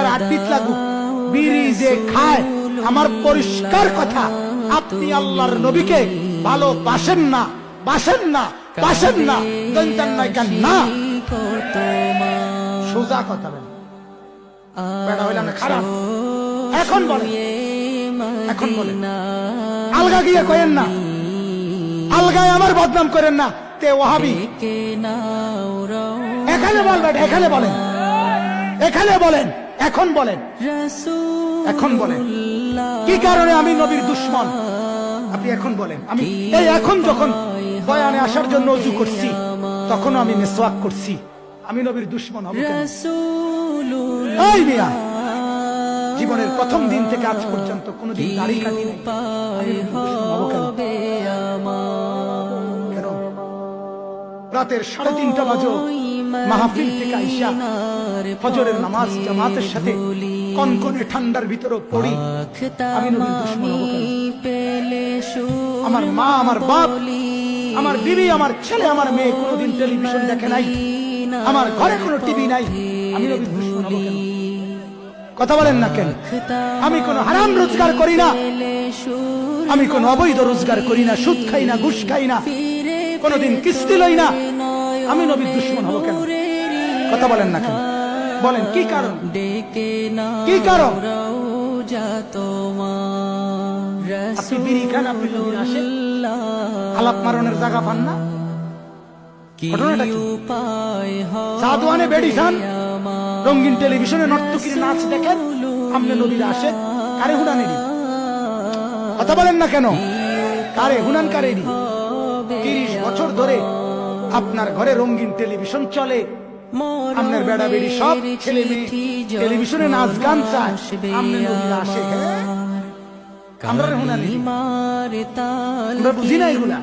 আর আড্ডিত লাগুক। বিড়ি যে খায়, আমার পরিষ্কার কথা, আপনি আল্লাহর নবীকে ভালোবাসেন না, বাসেন না বাসেন না দন্তান নাই কেন না। সোজা কথা বলেন। বেটা হইলাম খারাপ। এখন বলেন। এখন বলেন। আলগা গিয়ে কয়েন না। আলগায় আমার বদনাম করেন না। তে ওহাবি এখানে বলবেন এখানে বলেন। এখানে বলেন। এখন বলেন এখন বলেন কি কারণে আমি নবীর দুশ্মন আপনি এখন বলেন আমি এই এখন যখন বয়ানে আসার জন্য অজু করছি, তখনও আমি মেসওয়াক করছি আমি নবীর দুশ্মন হব কেন? জীবনের প্রথম দিন থেকে আজ পর্যন্ত কোনোদিন দাড়ি কাটি নাই কেন? কেন? রাতের সাড়ে তিনটা বাজো মাহফিল থেকে আইসা ফজরের নামাজ জামাতের সাথে কনকনে ঠান্ডার ভিতরে পড়ি। আমি নবীর দুশমন আমার মা আমার বাপ আমার বিবি আমার ছেলে আমার মেয়ে কোনোদিন টেলিভিশন দেখে নাই। আমার ঘরে কোনো টিভি নাই। আমি নবীর দুশমন কথা বলেন না কেন? আমি কোনো হারাম রোজগার করি না। আমি কোন অবৈধ রোজগার করি না। সুদ খাই না ঘুষ খাই না। কোনোদিন কিস্তি লই না। আমি নবীর দুশ্মন হব কেন? কথা বলেন না কেন? বলেন, কি কারণ? কি কারণ? আপনি বিড়ি খান, আপনি নবীর আসে আলাপ মারণের জায়গা পান না? কি? সাধুয়ানে বেড়ি খান, রঙিন টেলিভিশনে নর্তকীর নাচ দেখেন আপনি নবীর আসে, কারে কথা বলেন না কেন? কারে হুনান কারেনি তিরিশ বছর ধরে আপনার ঘরে রঙিন টেলিভিশন চলে। আপনার বেড়া বেড়ি সব ছেলে মেয়ে টেলিভিশনে নাচ গান চায়। আপনি আসে হ্যাঁ? আমরা বুঝি না এগুলা।